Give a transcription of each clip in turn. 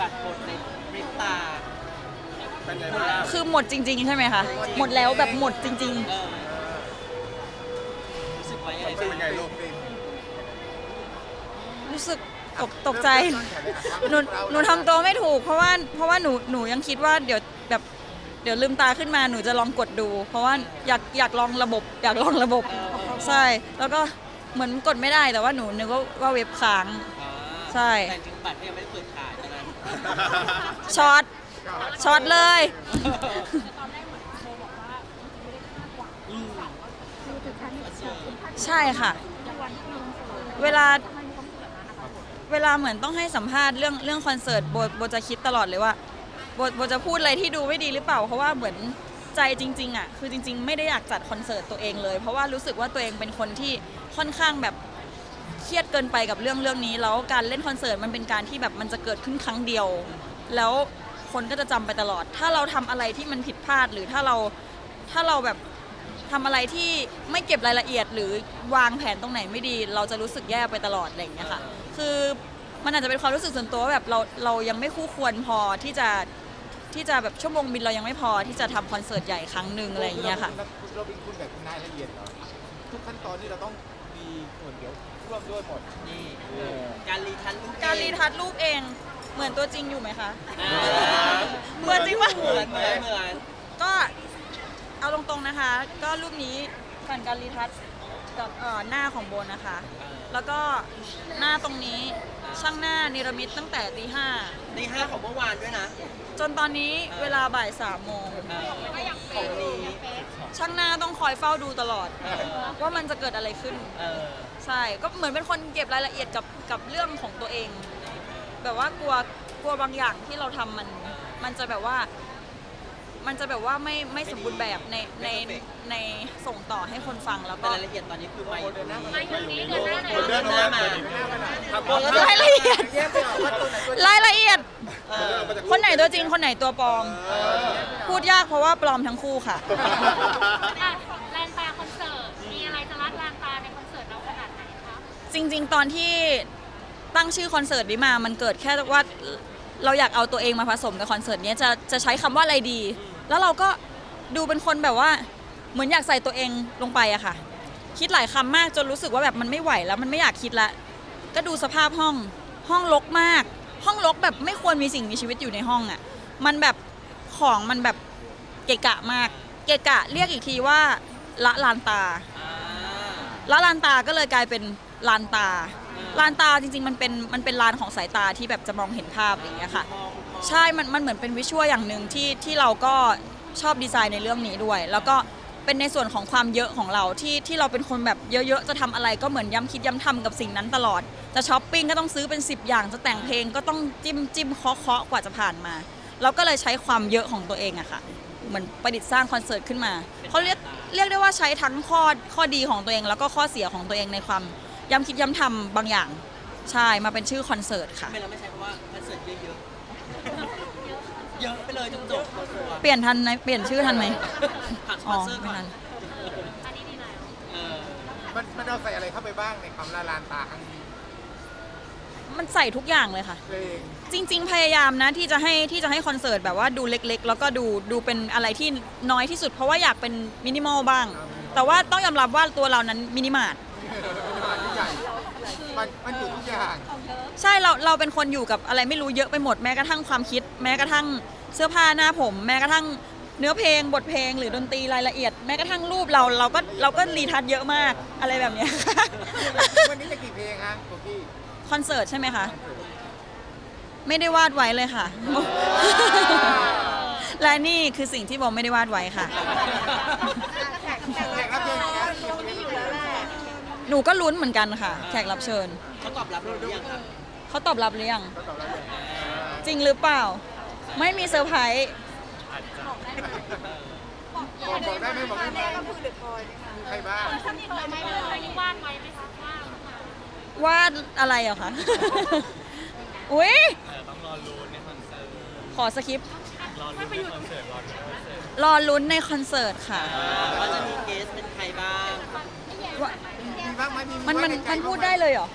บัตรหมดในพริบตาเป็นไงบ้างคือหมดจริง ๆ ใช่ไหมคะ หมดแล้วแบบหมดจริง เออรู้สึกว่ายังไงเป็นไงบ้างลูกฟิล์มๆรู้สึกตกตกใจ หนูหนูทำตัวไม่ถูกเพราะว่าเพราะว่าหนูหนูยังคิดว่าเดี๋ยวแบบเดี๋ยวลืมตาขึ้นมาหนูจะลองกดดู เพราะว่าอยากอยากลองระบบ อยากลองระบบใช่ แล้วก็เหมือนกดไม่ได้แต่ว่าหนูนึกว่าว่าเว็บค้าง อ่าใช่ แต่จริงๆบัตรที่ยังไม่ได้เปิดขายตอนนั้น ช็อตช็อตเลย ใช่ค่ะ เวลาเวลาเหมือนต้องให้สัมภาษณ์เรื่องเรื่องคอนเสิร์ตโบโบจะคิดตลอดเลยว่าโบโบจะพูดอะไรที่ดูไม่ดีหรือเปล่า เพราะว่าเหมือนใจจริงๆอะคือจริง ๆ ไม่ได้อยากจัดคอนเสิร์ตตัวเองเลย เพราะว่ารู้สึกว่าตัวเองเป็นคนที่ค่อนข้างแบบ เครียดเกินไปกับเรื่องเรื่องนี้ แล้วการเล่นคอนเสิร์ตมันเป็นการที่แบบมันจะเกิดขึ้นครั้งเดียว แล้วคนก็จะจำไปตลอด ถ้าเราทำอะไรที่มันผิดพลาด หรือถ้าเราถ้าเราแบบทำอะไรที่ไม่เก็บรายละเอียด หรือวางแผนตรงไหนไม่ดี เราจะรู้สึกแย่ไปตลอดอะไรอย่างเงี้ยค่ะ คือมันอาจจะเป็นความรู้สึกส่วนตัวว่าแบบเราเรายังไม่คู่ควรพอที่จะที่จะแบบชั่วโมงบินเรายังไม่พอที่จะทำคอนเสิร์ตใหญ่ครั้งหนึ่งอะไรอย่างเงี้ยค่ะเราเป็นคุณแบบรายละเอียดเหรอทุกขั้นตอนนี่เราต้องมีส่วนเดียว ร่วมด้วยหมดนี่เออการรีทันลูกการรีทัชรูปเอง เหมือนตัวจริงอยู่ไหมคะ อ่าเหมือนจริงปะ เหมือนเหมือนเหมือนก็เอาตรงๆนะคะ ก็รูปนี้ผ่านการรีทัชกับเอ่อหน้าของโบนนะคะ แล้วก็หน้าตรงนี้ช่างหน้านิรมิตตั้งแต่ตีห้าในห้าของเมื่อวานด้วยนะจนตอนนี้เวลาบ่ายสามโมง เออของนี้ ช่างหน้าต้องคอยเฝ้าดูตลอดเออว่ามันจะเกิดอะไรขึ้น เออใช่ ก็เหมือนเป็นคนเก็บรายละเอียดกับกับเรื่องของตัวเอง แบบว่ากลัวกลัวบางอย่างที่เราทำมัน มันจะแบบว่า มันจะแบบว่าไม่ไม่สมบูรณ์แบบในในในส่งต่อให้คนฟังแล้วแต่ก็รายละเอียดตอนนี้คือไม่เดินหน้าไม่ทางนี้เดินหน้าหน่คนเดิอยนหน้ามาครับรายละเอียดแยกไม่ออกว่าตัวไหนตัวจริงรายละเอียดเออ คนไหนตัวจริงคนไหนตัวปลอม พูดยากเพราะว่าปลอมทั้งคู่ค่ะ อะแลนตาคอนเสิร์ต มีอะไรจะรัดแลนตาในคอนเสิร์ตเราขนาดไหนคะจริง ๆ ตอนที่ตั้งชื่อคอนเสิร์ตนี้มา มันเกิดแค่ว่าเราอยากเอาตัวเองมาผสมกับคอนเสิร์ตเนี้ยจะจะใช้คำว่าอะไรดี แล้วเราก็ดูเป็นคนแบบว่า เหมือนอยากใส่ตัวเองลงไปอะค่ะ คิดหลายคำมากจนรู้สึกว่าแบบมันไม่ไหวแล้วมันไม่อยากคิดละ ก็ดูสภาพห้องห้องรกมาก ห้องรกแบบไม่ควรมีสิ่งมีชีวิตอยู่ในห้องอะมันแบบของมันแบบเกะกะมาก เกะกะเรียกอีกทีว่าละลานตาอ่าแล้วลานตาก็เลยกลายเป็นลานตา ลานตาจริงๆ มันเป็นมันเป็นลานของสายตาที่แบบจะมองเห็นภาพอย่างเงี้ยค่ะ ใช่ มันมันเหมือนเป็นวิชวลอย่างหนึ่งที่ที่เราก็ชอบดีไซน์ในเรื่องนี้ด้วย แล้วก็ เป็นในส่วนของความเยอะของเราที่ที่เราเป็นคนแบบเยอะๆ จะทำอะไรก็เหมือนย้ำคิดย้ำทำกับสิ่งนั้นตลอด จะช้อปปิ้งก็ต้องซื้อเป็น 10 อย่าง จะแต่งเพลงก็ต้องจิ้มจิ้มเคาะเคาะกว่าจะผ่านมา เราก็เลยใช้ความเยอะของตัวเองอะค่ะ เหมือนประดิษฐ์สร้างคอนเสิร์ตขึ้นมา เขาเรียกเรียกได้ว่าใช้ทั้งข้อข้อดีของตัวเอง แล้วก็ข้อเสียของตัวเองในความย้ำคิดย้ำทำบางอย่าง ใช่มาเป็นชื่อคอนเสิร์ตค่ะ ทำไมเราไม่ใช้คำว่าคอนเสิร์ตเยอะๆ เยอะไปเลยจนจบคอนเสิร์ตเปลี่ยนทันไหมเปลี่ยนชื่อทันไหมผ่านสปอ๋ออนเซอร์ก่ไม่อนทันอันนี้ดีแล้วเออมันมันเอาใส่อะไรเข้าไปบ้างในคำละลานตาครั้งนี้มันใส่ทุกอย่างเลยค่ะ เพลงจริง ๆ พยายามนะที่จะให้ที่จะให้คอนเสิร์ตแบบว่าดูเล็กๆ แล้วก็ดูดูเป็นอะไรที่น้อยที่สุด เพราะว่าอยากเป็นมินิมอลบ้าง แต่ว่าต้องยอมรับว่าตัวเรานั้นมินิมาร์ทที่ใหญ่ มันมันอยู่ทุกอย่าง ใช่เราเราเป็นคนอยู่กับอะไรไม่รู้เยอะไปหมดแม้กระทั่งความคิด แม้กระทั่งเสื้อผ้าหน้าผม แม้กระทั่งเนื้อเพลงบทเพลงหรือดนตรีรายละเอียด แม้กระทั่งรูปเราเราก็เราก็รีทัชเยอะมากอะไรแบบเนี้ยวันนี้จะกี่เพลงฮะโกกี้คอนเสิร์ตใช่ไหมคะไม่ได้วาดไว้เลยค่ะ และนี่คือสิ่งที่โบไม่ได้วาดไว้ค่ะ แขกรับเชิญนะต้องมีอยู่แล้วแหละ หนูก็ลุ้นเหมือนกันค่ะ แขกรับเชิญเขาตอบรับเราหรือยังครับเขาตอบรับหรือยังก็ตอบรับเลยจริงหรือเปล่า ไม่มีเซอร์ไพรส์บอกบอกได้ไหมบอกได้ไหมมีใครบ้างอันนี้วาดไว้ไหมคะว่าวาดอะไรเหรอคะอุ้ยขอสคริปต์รอลุ้นในคอนเสิร์ตค่ะว่าจะมีเกสเป็นใครบ้างว่ามี บ้างไหมมีมันมันมันพูดได้เลยเหรอ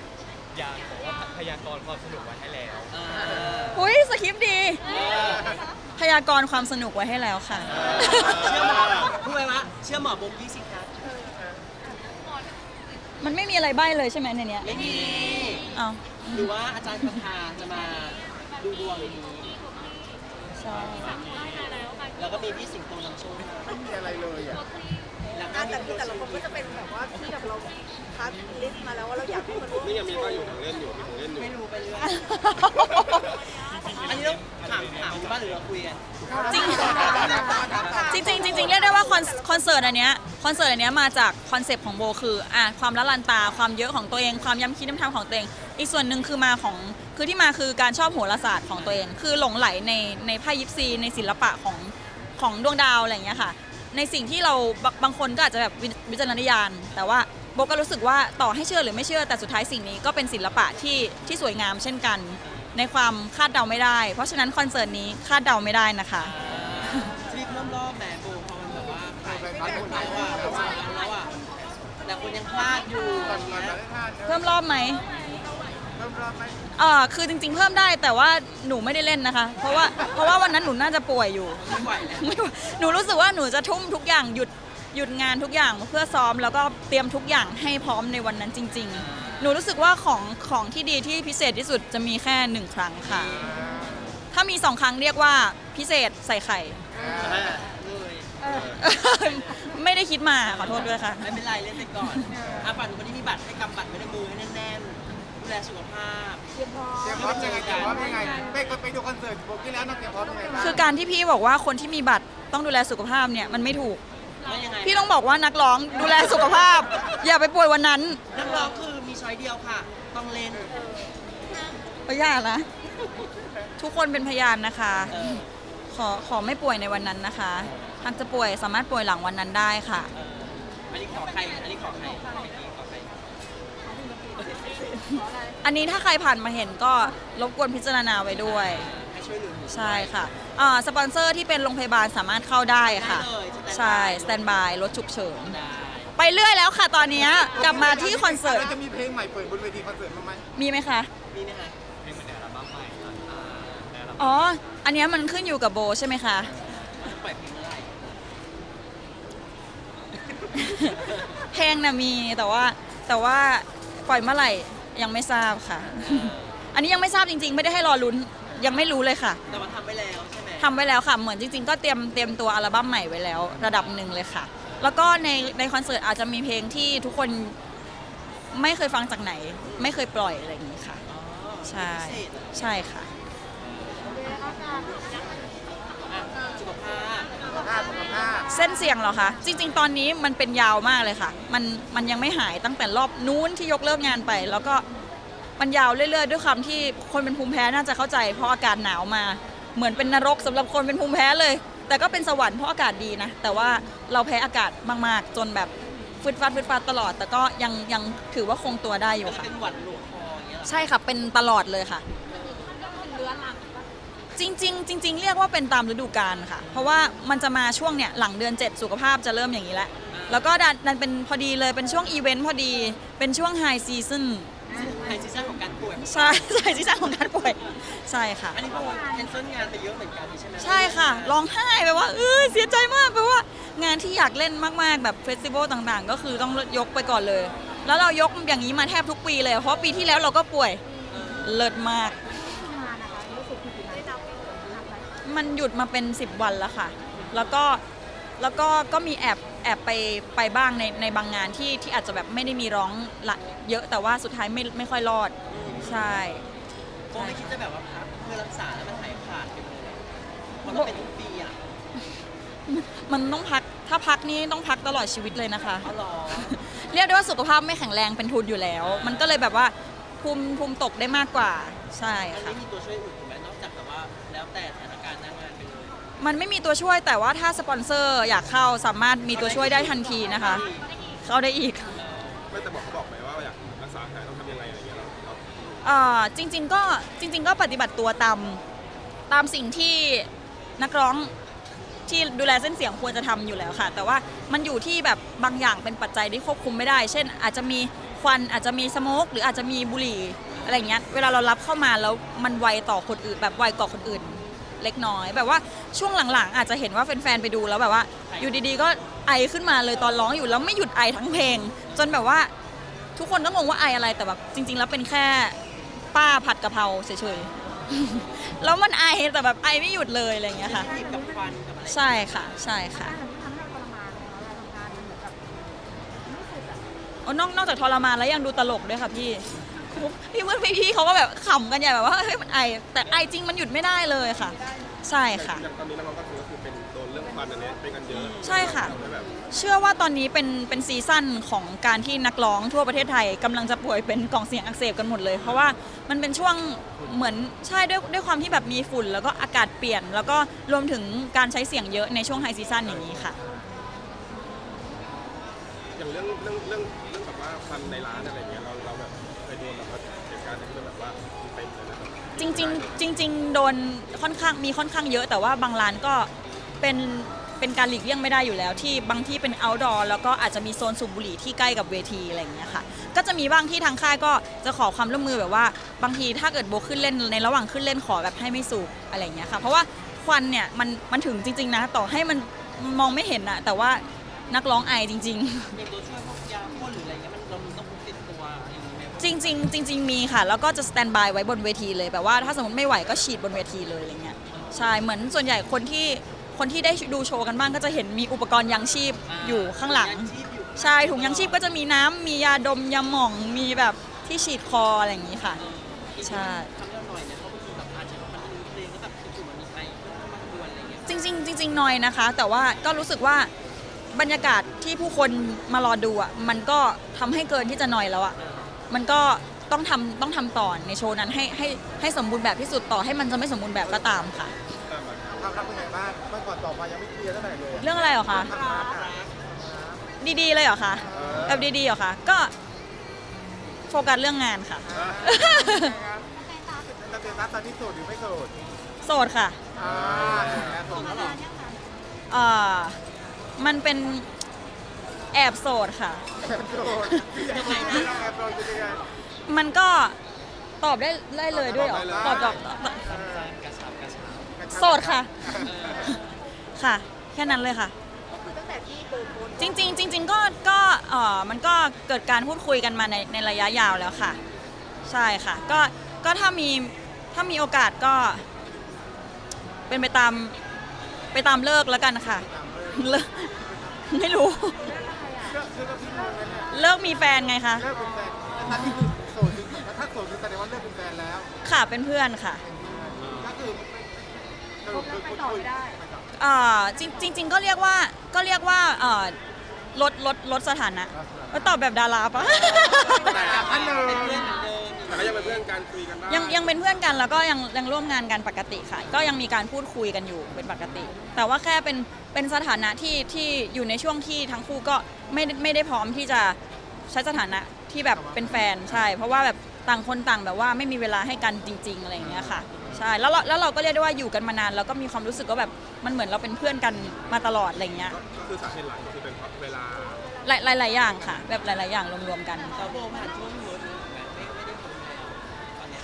อยากบอกว่าพยากรณ์ความสนุกไว้ให้แล้วเอออุ้ยสคริปต์ดี พยากรณ์ความสนุกไว้ให้แล้วค่ะ เชื่อหมอพูดไปว่าเชื่อหมอโบกี้สิคะมันไม่มีอะไรใบ้เลยใช่ไหมในเนี้ยไม่มีเอาหรือว่าอาจารย์คาถาจะมาดูดวงนี้ใช่แล้วก็มีพี่สิงโตนำโชคไม่มีอะไรเลยอะแล้วก็แต่มีคือแต่ละคนก็จะเป็นแบบว่าที่แบบเรา คัดลิสต์มาแล้วว่าเราอยากให้มันร่วมนี่ยังมีป้าอยู่ของเล่นอยู่มีของเล่นอยู่ไม่รู้ไปเรื่อยอันนี้ต้องถามถามคุณบ้านหรือเราคุยกันจริงจริงๆจริงๆเรียกได้ว่าคอนคอนเสิร์ตอันเนี้ยคอนเสิร์ตอันเนี้ยมาจากคอนเซปต์ของโบคืออะความละลันตาความเยอะของตัวเอง ความย้ำคิดย้ำทำของตัวเอง อีกส่วนหนึ่งคือมาของคือที่มาคือการชอบโหราศาสตร์ของตัวเอง คือหลงไหลในในไพ่ยิปซี ในศิลปะของของดวงดาวอะไรอย่างเงี้ยค่ะ ในสิ่งที่เราบางบางคนก็อาจจะแบบวิวิจารณญาณแต่ว่า โบก็รู้สึกว่าต่อให้เชื่อหรือไม่เชื่อแต่สุดท้ายสิ่งนี้ก็เป็นศิลปะที่ที่สวยงามเช่นกัน ในความคาดเดาไม่ได้ เพราะฉะนั้นคอนเสิร์ตนี้คาดเดาไม่ได้นะคะจะมีเพิ่มรอบแหมโบพอมันแบบว่าขายไปหมดแล้วอะแล้วอะแล้วอะแต่คนยังพลาดอยู่ก่อนอย่างก่อนเงี้ยจะได้ทานนะเพิ่มรอบไหมเพิ่มรอบไหมเออคือจริง ๆ เพิ่มได้แต่ว่าหนูไม่ได้เล่นนะคะ เพราะว่าเพราะว่าวันนั้นหนูน่าจะป่วยอยู่ ไม่ไหวแล้วไม่ไหวหนูรู้สึกว่าหนูจะทุ่มทุกอย่างหยุด หยุดงานทุกอย่างเพื่อซ้อมแล้วก็เตรียมทุกอย่างให้พร้อมในวันนั้นจริง ๆ หนูรู้สึกว่าของของที่ดีที่พิเศษที่สุดจะมีแค่หนึ่งครั้งค่ะ ถ้ามีสองครั้งเรียกว่าพิเศษใส่ไข่อ่าเลยไม่ได้คิดมาขอโทษด้วยค่ะ ไม่เป็นไรเล่นไปก่อนอะฝันคนที่มีบัตรให้กำบัตรไว้ในมือให้แน่นๆดูแลสุขภาพ เตรียมพร้อมยังไงเตรียมพร้อมยังไงไปไปดูคอนเสิร์ตโบกี้แล้วต้องเตรียมพร้อมยังไงบ้างคือการที่พี่บอกว่าคนที่มีบัตรต้องดูแลสุขภาพเนี่ยมันไม่ถูก แล้วยังไงพี่ต้องบอกว่านักร้องดูแลสุขภาพ อย่าไปป่วยวันนั้นนักร้องคือมีช้อยเดียวค่ะ ต้องเล่นพยานนะ ทุกคนเป็นพยานนะคะ เออขอขอไม่ป่วยในวันนั้นนะคะหากจะป่วยสามารถป่วยหลังวันนั้นได้ค่ะอันนี้ขอใครอันนี้ขอใครอันนี้ขอใครอันนี้ถ้าใครผ่านมาเห็นก็รบกวนพิจารณาไว้ด้วย ให้ช่วยเหลือหนูใช่ค่ะ อ่าสปอนเซอร์ที่เป็นโรงพยาบาลสามารถเข้าได้ค่ะ ได้เลยใช่ สแตนบาย รถฉุกเฉิน ได้ไปเรื่อยแล้วค่ะตอนเนี้ยกลับมาที่คอนเสิร์ต แล้วจะมีเพลงใหม่เปิดบนเวทีคอนเสิร์ตบ้างไหมมีไหมคะ มีไหมคะอ๋อ อันเนี้ยมันขึ้นอยู่กับโบใช่ไหมคะปล่อยเพลงเมื่อไหร่เพลงน่ะมีแต่ว่าแต่ว่าปล่อยเมื่อไหร่ยังไม่ทราบค่ะ อันนี้ยังไม่ทราบจริงๆ ไม่ได้ให้รอลุ้นยังไม่รู้เลยค่ะ แต่ว่าทำไปแล้วใช่ไหม ทำไว้แล้วค่ะ เหมือนจริง ๆ ก็เตรียมเตรียมตัวอัลบั้มใหม่ไว้แล้ว ระดับหนึ่งเลยค่ะ แล้วก็ในในคอนเสิร์ตอาจจะมีเพลงที่ทุกคนไม่เคยฟังจากไหน ไม่เคยปล่อยอะไรอย่างนี้ค่ะอ๋อใช่พิเศษเหรอใช่ค่ะอะ สุขภาพสุขภาพสุขภาพเส้นเสียงเหรอคะ จริง ๆ ตอนนี้มันเป็นยาวมากเลยค่ะ มันมันยังไม่หายตั้งแต่รอบนู้นที่ยกเลิกงานไป แล้วก็มันยาวเรื่อยๆ ด้วยความที่คนเป็นภูมิแพ้น่าจะเข้าใจเพราะอากาศหนาวมา เหมือนเป็นนรกสำหรับคนเป็นภูมิแพ้เลย แต่ก็เป็นสวรรค์เพราะอากาศดีนะ แต่ว่าเราแพ้อากาศมากๆ จนแบบฟึดฟัดฟึดฟัดตลอด แต่ก็ยังยังถือว่าคงตัวได้อยู่มันค่ะเป็นหวัดหลวงคออย่างเงี้ยเหรอใช่ค่ะเป็นตลอดเลยค่ะจริงๆจริง ๆ เรียกว่าเป็นตามฤดูกาลค่ะ เพราะว่ามันจะมาช่วงเนี่ยหลังเดือน 7 สุขภาพจะเริ่มอย่างนี้แล้วแล้วก็ดันดันเป็นพอดีเลยเป็นช่วงอีเวนต์พอดีเป็นช่วงไฮซีซันไฮซีซั่นของการ ป่วยใช่ใช่ซีซั่นของการป่วยใช่ค่ะ อันนี้พวกแคนเซิลงานไปเยอะเหมือนกันใช่ไหมใช่ค่ะร้องไห้แบบว่าเออเสียใจมากแปลว่างานที่อยากเล่นมากๆ แบบเฟสติวัลต่างๆ ก็คือต้องยกไปก่อนเลย แล้วเรายกอย่างนี้มาแทบทุกปีเลย เพราะปีที่แล้วเราก็ป่วยเลิศมาก มันหยุดมาเป็น 10 วันแล้วค่ะ แล้วก็แล้วก็ก็มีแอบแอบไปไปบ้างในในบางงานที่ที่อาจจะแบบไม่ได้มีร้องละเยอะแต่ว่าสุดท้ายไม่ไม่ค่อยรอด ใช่ โบไม่คิดจะแบบว่าพักเพื่อรักษาแล้วมันหายขาดไปเลยเพราะมันเป็นทุกปีอะมันต้องพัก ถ้าพักนี่ต้องพักตลอดชีวิตเลยนะคะอ๋อเหรอ เรียกได้ว่าสุขภาพไม่แข็งแรงเป็นทุนอยู่แล้ว มันก็เลยแบบว่าภูมิภูมิตกได้มากกว่า ใช่มันค่ะ ไม่มีตัวช่วยอื่นถูกไหมนอกจากแบบว่าแล้วแต่สถานการณ์หน้างานไปเลยมันไม่มีตัวช่วยแต่ว่าถ้าสปอนเซอร์อยากเข้าสามารถมีตัวช่วยได้ทันทีนะคะ เข้าได้อีก ไม่แต่บอกเขาบอกไหมว่าอยากรักษาหายต้องทำยังไงอะไร เงี้ยเราเราเอ่อจริงๆก็จริง ๆ ก็ปฏิบัติตัวตามตามสิ่งที่นักร้องที่ดูแลเส้นเสียงควรจะทำอยู่แล้วค่ะ แต่ว่ามันอยู่ที่แบบบางอย่างเป็นปัจจัยที่ควบคุมไม่ได้ เช่น อาจจะมีควันอาจจะมีสโมกหรืออาจจะมีบุหรี่อะไรเงี้ยเวลาเรารับเข้ามาแล้วมันไวต่อคนอื่น แบบไวกว่าคนอื่น เล็กน้อย แบบว่าช่วงหลังๆ อาจจะเห็นว่าแฟนๆไปดูแล้วแบบว่า อยู่ดีๆ ก็ไอขึ้นมาเลยตอนร้องอยู่แล้วไม่หยุดไอทั้งเพลง จนแบบว่าทุกคนก็งงว่าไออะไรแต่แบบจริง ๆ แล้วเป็นแค่ ป้าผัดกะเพราเฉยๆ แล้วมันไอแต่แบบไอไม่หยุดเลยอะไรอย่างเงี้ยค่ะติดกับควันกับอะไรใช่ค่ะ ใช่ค่ะ ทำให้เราทรมานเลยเนาะเวลาทำงานมันเหมือนกับไม่สุดอะโอ้นอกนอกจากทรมานแล้วยังดูตลกด้วยค่ะพี่พี่เมื่อพี่ๆเขาก็แบบขำกันใหญ่แบบว่าเฮ้ยมันไอแต่ไอจริงมันหยุดไม่ได้เลยค่ะ ใช่ค่ะ อย่างตอนนี้น้องๆก็คือก็คือเป็นโดนเรื่องควันอันเนี้ยเป็นกันเยอะใช่ค่ะทำให้แบบ เชื่อว่าตอนนี้เป็นเป็นซีซั่นของการที่นักร้องทั่วประเทศไทยกำลังจะป่วยเป็นกล่องเสียงอักเสบกันหมดเลย เพราะว่ามันเป็นช่วงเหมือนใช่ด้วยด้วยความที่แบบมีฝุ่น แล้วก็อากาศเปลี่ยน แล้วก็รวมถึงการใช้เสียงเยอะในช่วงไฮซีซั่นอย่างนี้ค่ะ อย่างเรื่องเรื่องเรื่องเรื่องแบบว่าควันในร้านอะไรเงี้ยเราเราแบบเคยโดนแบบว่าเหตุการณ์ที่มันแบบว่าเป็นเลยนะแบบจริงๆจริง ๆ โดนค่อนข้างมีค่อนข้างเยอะ แต่ว่าบางร้านก็เป็น เป็นการหลีกเลี่ยงไม่ได้อยู่แล้ว ที่บางที่เป็น outdoor แล้วก็อาจจะมีโซนสูบบุหรี่ที่ใกล้กับเวทีอะไรอย่างเงี้ยค่ะก็จะมีบ้างที่ทางค่ายก็จะขอความร่วมมือแบบว่า บางทีถ้าเกิดโบขึ้นเล่นในระหว่างขึ้นเล่นขอแบบให้ไม่สูบอะไรอย่างเงี้ยค่ะเพราะว่าควันเนี่ยมันมันถึงจริง ๆ นะ ต่อให้มันมองไม่เห็นอะแต่ว่านักร้องไอจริง ๆ อย่างตัวช่วยพวกยาพ่นหรืออะไรเงี้ยมันเราต้องพกติดตัวอย่างนี้ไหมจริง ๆ จริง ๆ มีค่ะ แล้วก็จะสแตนบายไว้บนเวทีเลยแบบว่าถ้าสมมติไม่ไหวก็ฉีดบนเวทีเลยอะไรเงี้ยใช่เหมือนส่วนใหญ่คนที่ คนที่ได้ดูโชว์กันบ้างก็จะเห็นมีอุปกรณ์ยังชีพอยู่ข้างหลังยชีพอยู่ใช่ถุงยังชีพก็จะมีน้ำมียาดมยาหม่องมีแบบที่ฉีดคออะไรอย่างนี้ค่ะ ใช่ ทำให้เราหน่อยเนี่ยเพราะบางทีแบบอาจจะมันลืมเพลงก็แบบจู่ๆมันมีใครมากวนอะไรเงี้ยจริงๆจริงๆน้อยนะคะ แต่ว่าก็รู้สึกว่าบรรยากาศที่ผู้คนมารอดูอะมันก็ทำให้เกินที่จะน้อยแล้วอะมันก็ต้องทำต้องทำต่อในโชว์นั้นให้ให้ให้สมบูรณ์แบบที่สุดต่อให้มันจะไม่สมบูรณ์แบบก็ตามค่ะ ความรักเป็นไงบ้างเมื่อก่อนต่อมายังไม่เคลียร์เท่าไหร่เลยเรื่องอะไรเหรอคะ ความรักอะดีๆเลยเหรอคะเออแบบดีๆเหรอคะ ก็โฟกัสเรื่องงานค่ะแต่เตตัสตอนนี้โสดหรือไม่โสดโสดค่ะ อ่าโสดแล้วเหรอเอ่อ มันเป็นแอบโสดค่ะ โสดยังไงนะแอบโสดจะยังไง มันก็ตอบได้ได้เลยด้วยเหรอ ตตออบบตได้อบเลย ตอบกระชับกระชับ โสดค่ะ ค่ะ แค่นั้นเลยค่ะ ก็คือตั้งแต่ที่โบโพสต์จริง ๆ จริง ๆ ก็ก็เอ่อมันก็เกิดการพูดคุยกันมาในในระยะยาวแล้วค่ะ ใช่ค่ะ ก็ก็ถ้ามีถ้ามีโอกาสก็ เป็นไปตามไปตามเลิกแล้วกันค่ะเลิกไม่รู้ เลือกเลือกพี่โมกันเนี่ยเลิกมีแฟนไงคะเลิกเป็นแฟนตอนนี้คือโสดจริงๆถ้าโสดคือแสดงว่าเลิกเป็นแฟนแล้ว ค่ะเป็นเพื่อนค่ะก็คือ สรุปคือคุยคุยเอ่อจริงจริง ๆ ก็เรียกว่าก็เรียกว่าเอ่อลดลดลดสถานะแล้วตอบแบบดาราปะอันเดิมเป็นเพื่อนเหมือนเดิมแต่ก็ยังเป็นเพื่อนกันคุยกันได้ยังยังเป็นเพื่อนกันแล้วก็ยังยังร่วมงานกันปกติค่ะ ก็ยังมีการพูดคุยกันอยู่เป็นปกติ แต่ว่าแค่เป็นเป็นสถานะที่ที่อยู่ในช่วงที่ทั้งคู่ก็ไม่ได้ไม่ได้พร้อมที่จะใช้สถานะที่แบบเป็นแฟนใช่ เพราะว่าแบบต่างคนต่างแบบว่าไม่มีเวลาให้กันจริง ๆ อะไรอย่างเงี้ยค่ะใช่แล้วเราแล้วเราก็เรียกได้ว่าอยู่กันมานานแล้วก็มีความรู้สึกว่าแบบมันเหมือนเราเป็นเพื่อนกันมาตลอดอะไรอย่างเงี้ยก็คือสาเหตุหลักคือเป็นเพราะเวลาหลายหลายๆอย่างค่ะ แบบหลาย ๆ อย่างรวมๆกันแต่โบผ่านช่วงเวิร์ดแบบไม่ไม่ได้ทำงานตอนเนี้ย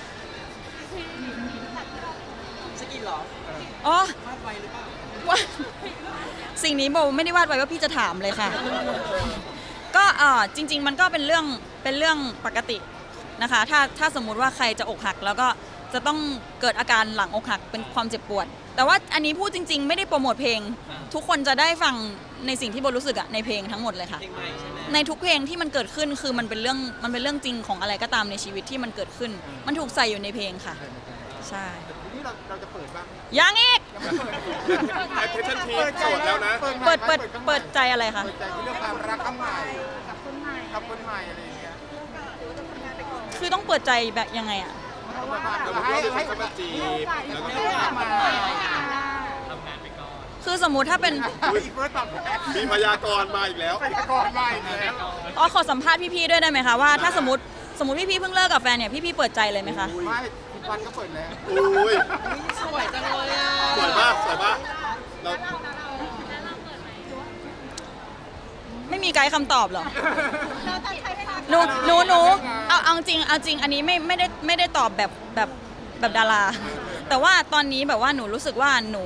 สกินเหรออ๋อ พลาดไวหรือเปล่าว่าสิ่งนี้โบไม่ได้วาดไว้ว่าพี่จะถามเลยค่ะ ก็เออจริง ๆ มันก็เป็นเรื่องเป็นเรื่องปกตินะคะ ถ้าถ้าสมมุติว่าใครจะอกหัก แล้วก็ จะต้องเกิดอาการหลังอกหักเป็นความเจ็บปวด แต่ว่าอันนี้พูดจริง ๆ ไม่ได้โปรโมทเพลง ทุกคนจะได้ฟังในสิ่งที่โบรู้สึกอะในเพลงทั้งหมดเลยค่ะเพลงใหม่ใช่ไหม ในทุกเพลงที่มันเกิดขึ้นคือมันเป็นเรื่องมันเป็นเรื่องจริงของอะไรก็ตามในชีวิตที่มันเกิดขึ้น มันถูกใส่อยู่ในเพลงค่ะ ใช่ทีนี้เราเราจะเปิดบ้างยังอีกยังไม่เปิดไอเทนทีโสดแล้วนะ เปิดเปิดเปิดใจอะไรคะ เปิดใจคือเรื่องความรักครั้งใหม่กับคนใหม่กับคนใหม่อะไรอย่างเงี้ยหรือว่าจะทำงานไปก่อนคือต้องเปิดใจแบบยังไงอะ เพราะว่าเราให้เขามาจีบแล้วก็ให้เข้ามาคือสมมุติถ้าเป็นอีกเฟิร์สตอบแทนมีพยากรณ์มาอีกแล้วไปก่อนใหม่แล้วอ๋อขอสัมภาษณ์พี่ๆด้วยได้ไหมคะว่าถ้าสมมติสมมติพี่ๆเพิ่งเลิกกับแฟนเนี่ยพี่ๆเปิดใจเลยไหมคะไม่ทุกวันก็เปิดแล้วอุ้ยสวยจังเลยอะสวยมากสวยมากเราไม่มีไกด์คำตอบหรอหนูหนูหนู เอาจริงเอาจริงอันนี้ไม่ไม่ได้ไม่ได้ตอบแบบแบบแบบดารา แต่ว่าตอนนี้แบบว่าหนูรู้สึกว่าหนู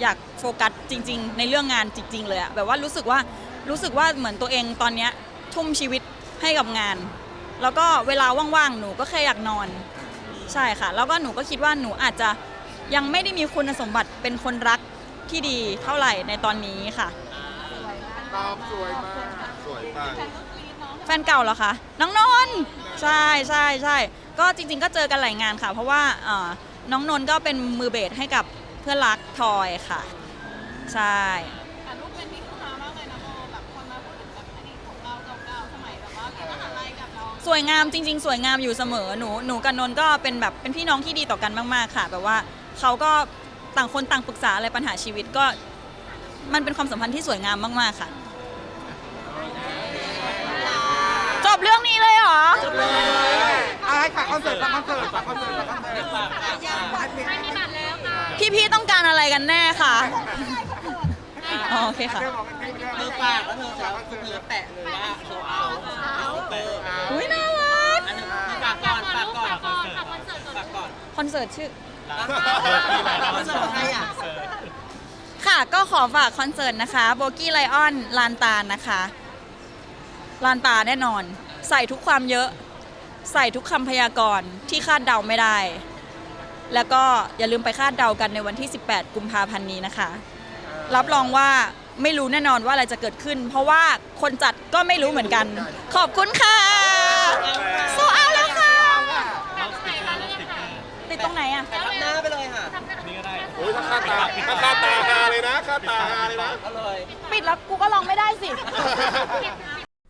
อยากโฟกัสจริง ๆ ในเรื่องงานจริง ๆ เลยอะแบบว่ารู้สึกว่ารู้สึกว่าเหมือนตัวเองตอนเนี้ยทุ่มชีวิตให้กับงาน แล้วก็เวลาว่างๆหนูก็แค่อยากนอน ใช่ค่ะ แล้วก็หนูก็คิดว่าหนูอาจจะยังไม่ได้มีคุณสมบัติเป็นคนรักที่ดีเท่าไหร่ในตอนนี้ค่ะ ตอบสวยมาก สวยปัง แฟนเก่าเหรอคะ น้องนนท์ใช่ใช่ใช่ก็จริง ๆ ก็เจอกันหลายงานค่ะ เพราะว่าเอ่อน้องนนท์ก็เป็นมือเบสให้กับเพื่อนรักทอยค่ะ ใช่ แต่รูปเป็นที่คือฮามากเลยนะโมแบบคนมาพูดถึงแบบอดีตของเราเก่าๆสมัยแบบว่าที่มหาลัยกับเราสวยงามจริง ๆ สวยงามอยู่เสมอหนูหนูกับนนท์ก็เป็นแบบเป็นพี่น้องที่ดีต่อกันมากๆ ค่ะแบบว่าเขาก็ต่างคนต่างปรึกษาอะไรปัญหาชีวิตก็ มันเป็นความสัมพันธ์ที่สวยงามมากๆค่ะ เรื่องนี้เลยเหรอ เอะไรค่ะคอนเสิร์ตคอนเสิร์ตคอนเสิร์ตคอนเสิร์ตไม่มีบัตรแล้วค่พี่ๆต้องการอะไรกันแน่ค่ะอ๋อโอเคค่ะ เรื่องของเรื่องเธอฝากแล้วเธอฝากเธอแปะเลยว่าโซเอาเอาเตอร์อุ้ยน่ารัก อันนี้ฝากก่อนฝากก่อนฝากก่อนฝากคอนเสิร์ตก่อนฝากก่อนคอนเสิร์ตชื่อ คอนเสิร์ตของใครอะค่ะก็ขอฝากคอนเสิร์ตนะคะโบกี้ไลออนลานตาลนะคะ ลานตาแน่นอน ใส่ทุกความเยอะ ใส่ทุกคำพยากรณ์ที่คาดเดาไม่ได้ แล้วก็อย่าลืมไปคาดเดากันในวันที่ 18 กุมภาพันธ์นี้นะคะ รับรองว่าไม่รู้แน่นอนว่าอะไรจะเกิดขึ้น เพราะว่าคนจัดก็ไม่รู้เหมือนกัน ขอบคุณค่ะโซเอาแล้วค่ะติดตรงไหนอะแต่รับหน้าไปเลยค่ะโอ้ยถ้าคาตาถ้าคาตาฮาเลยนะคาตาฮาเลยนะเอาเลยปิดแล้วกูก็ลองไม่ได้สิ